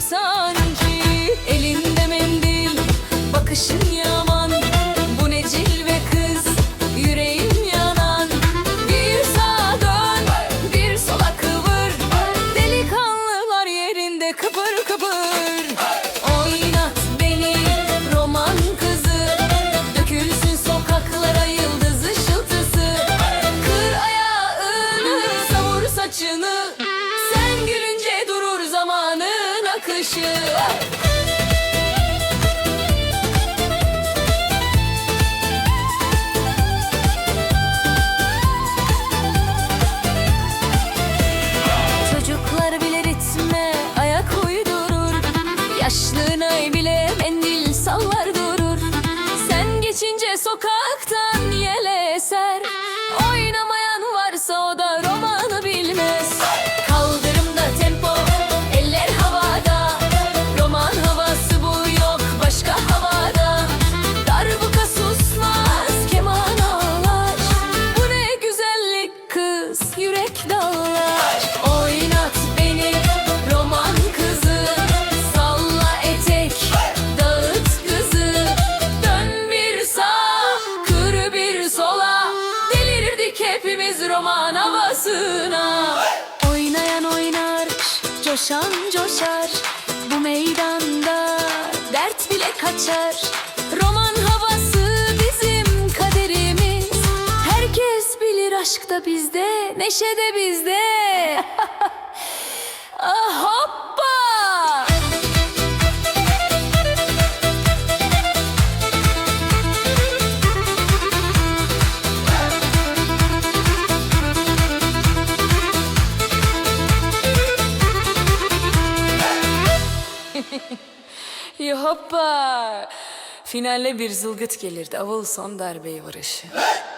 sanki Elinde mendil bakışın bakışı. Çocuklar bile ritme ayak uydurur Yaşlığına bile mendil sallar durur Sen geçince sokaktan yürek dağlar Oynat beni roman kızı. Salla etek dağıt kızı. Dön bir sağa kır bir sola. Delirdik hepimiz roman havasına. Oynayan oynar coşan coşar. Bu meydanda dert bile kaçar aşk da bizde neşe de bizde ah, Hoppa! Ya hoppa! Finale bir zılgıt gelirdi. Avul son darbeyi vuruşu.